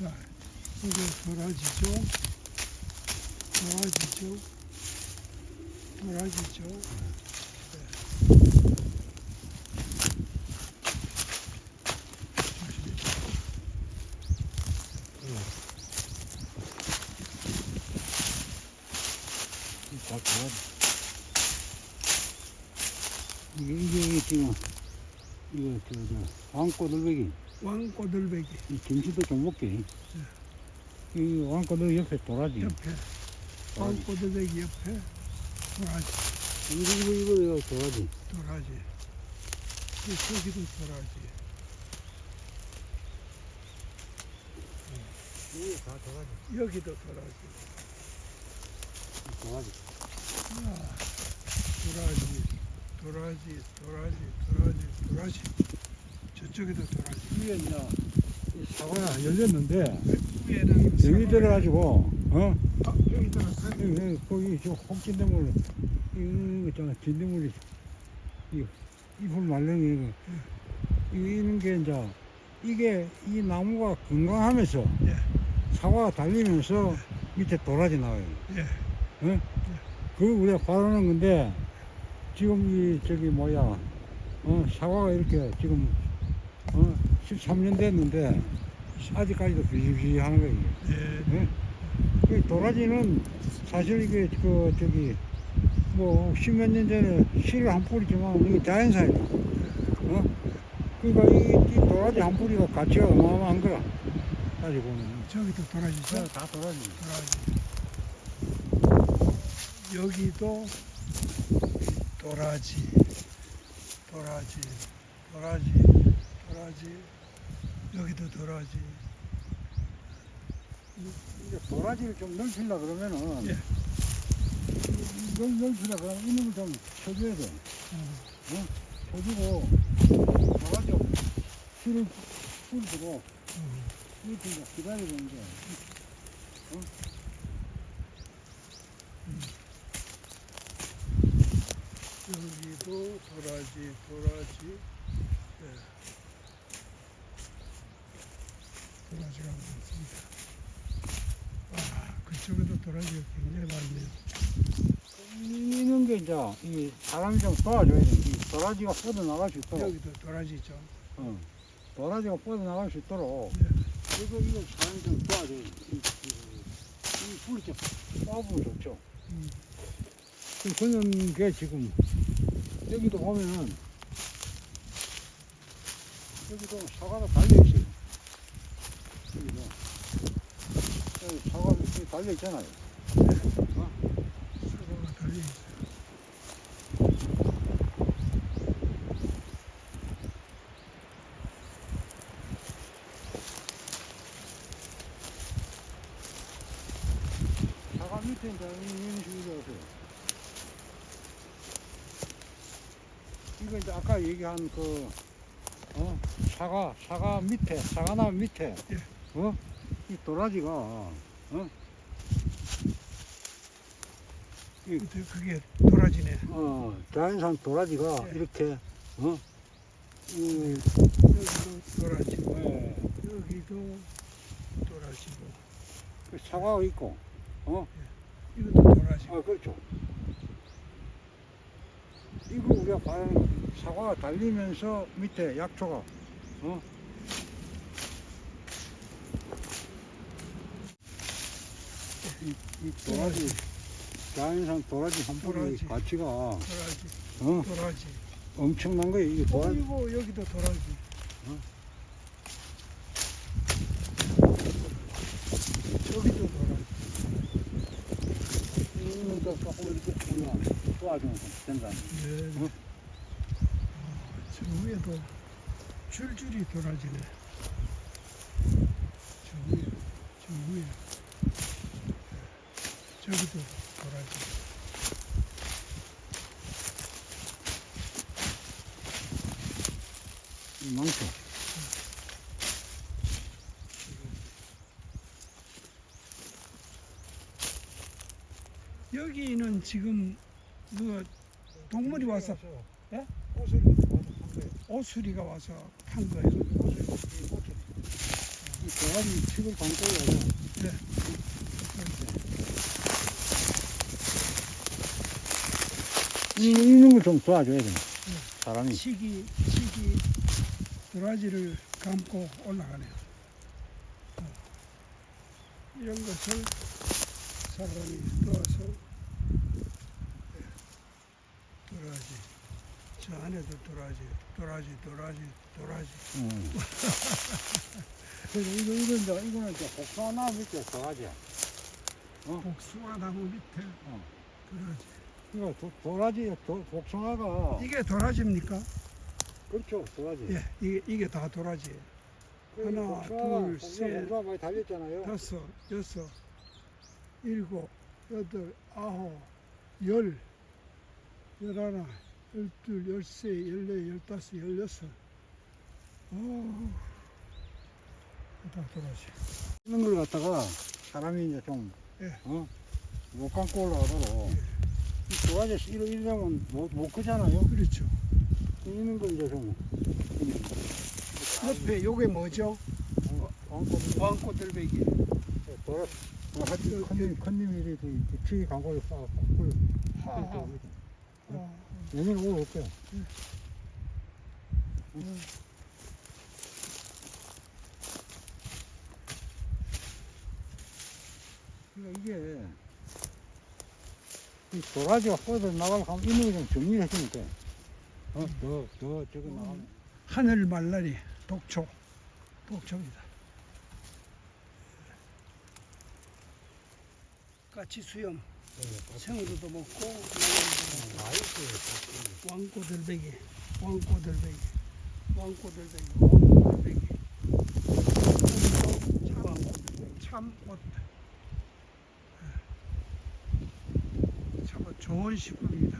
자, 이게 도라지죠. 도라지죠. 도라지죠. 다 좋아. 이게, 이게 지금, 이거, 저, 저, 왕꼬들배기. 왕꼬들배기 이 김치도 좀 먹게. 이 왕꼬들 옆에 도라지. 옆에 왕꼬들배기 옆에 도라지 이거, 이거, 이거, 이거 도라지. 도라지 이 저기도 도라지 다 도라지. 여기도 도라지 도라지. 아, 도라지 도라지 도라지 도라지 도라지 저쪽에도 도라지 이게 이제, 이 사과가 열렸는데, 위에는 병이 들어가지고, 어? 아, 여기 들어갔어 여기, 여기, 거기, 저, 혹진대물, 이거 있잖아, 진대물이, 이, 잎을 말랭이, 이거, 이거 이런 게 이제, 이게, 이 나무가 건강하면서, 예. 사과가 달리면서 밑에 도라지 나와요. 예. 어? 그걸 우리가 바라는 건데, 지금 이, 저기, 뭐야, 어, 사과가 이렇게 지금, 어, 13년 됐는데, 아직까지도 비실비실하는 거예요. 예. 예? 그 도라지는 사실 이게 그 저기 뭐 십몇 년 전에 씨를 한 뿌리지만 이게 자연산이다. 어? 그러니까 이, 이 도라지 한 뿌리가 가치가 어마어마한 거라. 따지고 보면. 저기도 도라지죠 다 도라지. 도라지 여기도 도라지 도라지 도라지 도라지 여기도 도라지 이제 도라지를 좀 넓히려 그러면은 예. 넓, 넓히려 그러면 이놈을 좀 쳐줘야 돼. 어, 쳐주고 도라지 씨를 뿌리고 어. 이렇게 이제 기다려야 되는데 여기도 도라지 도라지 예. 도라지가 많습니다 아 그쪽에도 도라지가 굉장히 많네요 이런 게 이제 이 사람이 좀 도와줘야 돼. 이 도라지가 뻗어 나갈 수 있도록. 여기도 도라지죠 어. 도라지가 뻗어 나갈 수 있도록. 예. 이거 이거 사람이 좀 도와줘야 돼. 이, 불이 좀 뽑으면 좋죠. 음. 그 그런 게 지금 여기도 보면은 여기도 사과가 달려 여기 사과가 이렇게 달려 있잖아요. 어? 사과가 사과 밑에 이제 이런 식으로 해서 이거 이제 아까 얘기한 그 어? 사과 사과 밑에 사과나무 밑에 예. 어? 이 도라지가 어? 이, 근데 그게 도라지네 어, 자연산 도라지가 예. 이렇게 어? 이, 여기도 도라지고 예, 여기도 도라지고 그 사과가 있고 어? 이것도 도라지고 아 그렇죠 이거 우리가 바라는 거 사과가 달리면서 밑에 약초가 어? 이, 이 도라지 자연산 도라지 한 뿌리 도라지. 가치가 어? 도라지 도라지 엄청난 거예요 이게 도라지 어이구 여기도 도라지 어? 저기도 도라지 이거 조금 이렇게 우리가 도와주면 된다 네. 어? 아, 저 위에도 줄줄이 도라지네 저 위에 저 위에 저기도 도라지 많죠 여기는 지금 그 동물이 와서 예? 옷을 입고 와서 한 거예요. 오수리가 와서 판 거예요 옷을 이 옷을 이 도라지 칩을 감고 가요. 네. 있는 걸좀 도와줘야 돼. 사람이. 시기 시기 도라지를 감고 올라가네요. 어. 이런 것을 사람이 네. 도라지 저 안에도 도라지 도라지 도라지 도라지 응. 그래서 이거, 이거, 이제, 이거는 이제 복숭아나무 밑에 도라지야. 복숭아 나무 밑에 어. 도라지 이거 도, 도라지, 도, 복숭아가. 이게 도라지입니까? 그렇죠, 도라지. 예, 이게 이게 다 도라지예요. 그 하나, 복숭아가, 둘, 복숭아, 셋. 복숭아 많이 달렸잖아요. 다섯, 여섯, 일곱, 여덟, 아홉, 열, 열하나, 열둘, 열세, 열네, 열다섯, 열여섯. 오, 다 도라지. 있는 걸 갖다가 사람이 이제 좀, 예. 어? 못 감고 올라가도록. 이 도라지 이러, 이러면 못, 못 크잖아요. 그렇죠. 있는 걸 이제 좀. 옆에 요게 뭐죠? 왕꽃, 왕꽃들배기. 도라, 뭐 하여튼 큰님, 큰님이 이렇게 치 감고를 쌓고, 꿀, 하하. 아, 얘는 올 없대요. 그러니까 이게 이 도라지가 뻗어 나가려고 하면 이놈이 좀 정리를 해주면 돼. 어, 더, 더 저거 나가면. 하늘 말라리 독초. 독초입니다. 까치 수염. 생으로도 먹고 나물로도 먹고 왕꼬들배기 왕꼬들배기 왕꼬들배기 왕꼬들배기. 참꽃 참꽃 참 좋은 식품입니다.